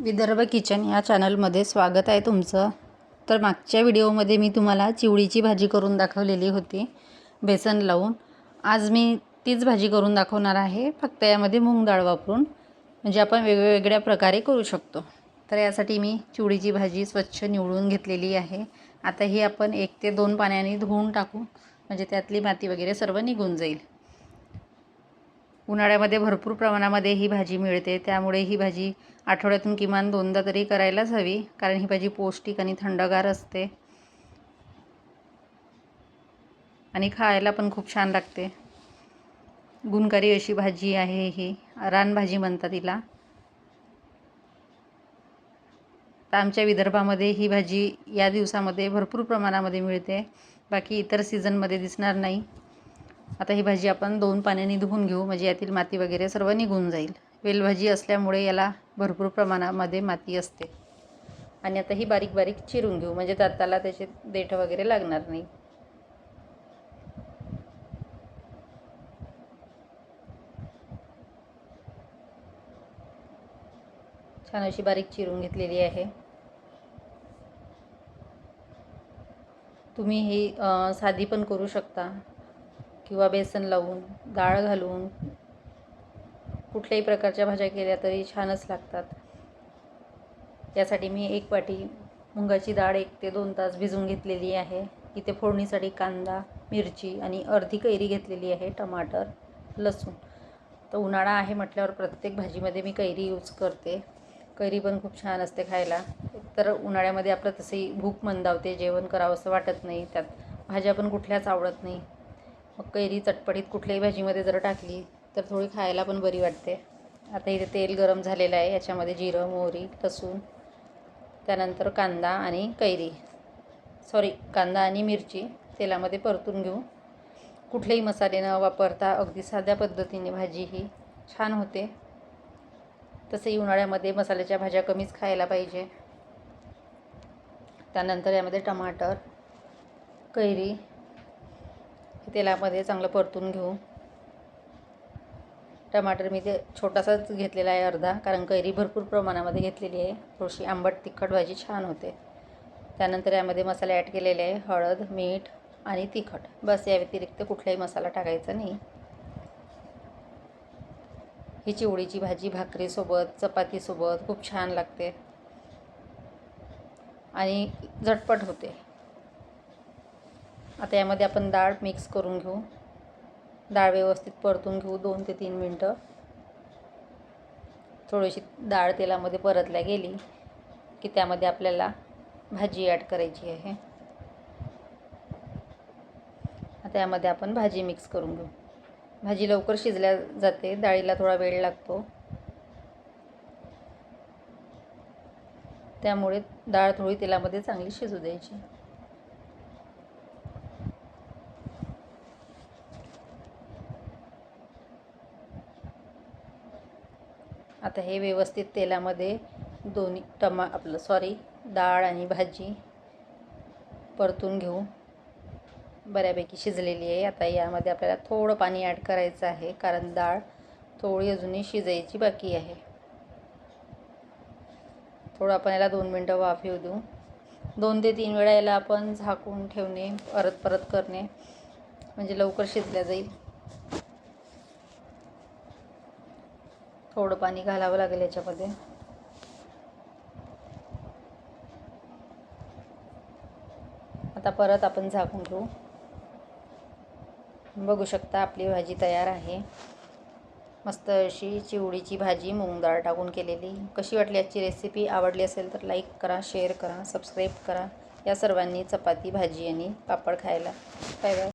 Vidarbha kitchen या चॅनलमध्ये स्वागत आहे तुमचं. तर मागच्या व्हिडिओमध्ये मी तुम्हाला चिवडीची भाजी करून दाखवलेली होती बेसन लावून. आज मी तीच भाजी करून दाखवणार आहे फक्त यामध्ये मूग डाळ वापरून. म्हणजे आपण वेगवेगळ्या प्रकारे करू शकतो. तर यासाठी मी चिवडीची भाजी स्वच्छ निवडून घेतलेली आहे. आता ही आपण एक ते दोन पाण्याने धुवून टाकू. म्हणजे त्यातली माती वगैरे सर्व निघून जाईल. उन्हाळ्यामध्ये भरपूर प्रमाणामध्ये ही भाजी मिळते. त्यामुळे ही भाजी आठवड्यातून किमान दोनदा तरी करायलाच हवी कारण ही भाजी पौष्टिक आणि थंडगार असते. आणि खायला पण खूप छान लागते. गुणकारी अशी भाजी आहे ही. रानभाजी म्हणतात तिला तर आमच्या विदर्भामध्ये ही भाजी या दिवसामध्ये भरपूर प्रमाणामध्ये मिळते. बाकी इतर सीझनमध्ये दिसणार नाही. आता ही भाजी आपण दोन पाण्याने धुवून घेऊ. म्हणजे यातील माती वगैरे सर्व निघून जाईल. वेलभाजी असल्यामुळे याला भरपूर प्रमाणामध्ये माती असते. आणि आता ही बारीक बारीक चिरून घेऊ. म्हणजे दाताला त्याचे देठ वगैरे लागणार नाही. छान अशी बारीक चिरून घेतलेली आहे. तुम्ही ही साधी पण करू शकता. किंवा बेसन लावून डाळ घालून कुठल्याही प्रकारच्या भाज्या केल्या तरी छानच लागतात. यासाठी मी एक वाटी मुंगाची डाळ एक ते दोन तास भिजवून घेतलेली आहे. इथे फोडणीसाठी कांदा मिरची आणि अर्धी कैरी घेतलेली आहे टमाटर लसूण. तर उन्हाळा आहे म्हटल्यावर प्रत्येक भाजीमध्ये मी कैरी यूज करते. कैरी पण खूप छान असते खायला. तर उन्हाळ्यामध्ये आपलं तसंही भूक मंदावते जेवण करावं असं वाटत नाही. त्यात भाज्या पण कुठल्याच आवडत नाही. मग कैरी चटपटीत कुठल्याही भाजीमध्ये जर टाकली तर थोडी खायला पण बरी वाटते. आता इथे तेल गरम झालेलं आहे याच्यामध्ये जिरं मोहरी लसूण त्यानंतर कांदा आणि कैरी. सॉरी कांदा आणि मिरची तेलामध्ये परतून घेऊ. कुठलेही मसाले न वापरता अगदी साध्या पद्धतीने भाजी ही छान होते. तसंही उन्हाळ्यामध्ये मसाल्याच्या भाज्या कमीच खायला पाहिजे. त्यानंतर यामध्ये टमाटर कैरी तेलामध्ये चांगलं परतून घेऊ. टमाटर मी ते छोटासाच घेतलेला आहे अर्धा कारण कैरी भरपूर प्रमाणामध्ये घेतलेली आहे. थोडीशी आंबट तिखट भाजी छान होते. त्यानंतर यामध्ये मसाले ॲड केलेले आहे हळद मीठ आणि तिखट. बस या व्यतिरिक्त कुठलाही मसाला टाकायचा नाही. ही चिवडीची भाजी भाकरीसोबत चपातीसोबत खूप छान लागते. आणि झटपट होते. आता यामध्ये आपण डाळ मिक्स करून घेऊ. डाळ व्यवस्थित परतून घेऊ दोन ते तीन मिनटं. थोडीशी डाळ तेलामध्ये परतल्या गेली की त्यामध्ये आपल्याला भाजी ॲड करायची आहे. आता यामध्ये आपण भाजी मिक्स करून घेऊ. भाजी लवकर शिजल्या जाते डाळीला थोडा वेळ लागतो. त्यामुळे डाळ थोडी तेलामध्ये चांगली शिजू द्यायची. आता हे व्यवस्थित तेलामध्ये दोन्ही टमा आपलं सॉरी डाळ आणि भाजी परतून घेऊ. बऱ्यापैकी शिजलेली आहे. आता यामध्ये आपल्याला थोडं पाणी ॲड करायचं आहे कारण डाळ थोडी अजूनही शिजायची बाकी आहे. थोडं आपण याला दोन मिनटं वाफ येऊ देऊ. दोन ते तीन वेळा याला आपण झाकून ठेवणे परत परत करणे. म्हणजे लवकर शिजल्या जाईल. थोडं पाणी घालावं लागेल याच्यामध्ये. आता परत आपण झाकून घेऊ. बघू शकता आपली भाजी तयार आहे. मस्त अशी चिवडीची भाजी मूग डाळ टाकून केलेली. कशी वाटली आजची रेसिपी आवडली असेल तर लाईक करा शेअर करा सबस्क्राईब करा. या सर्वांनी चपाती भाजी आणि पापड खायला. Bye bye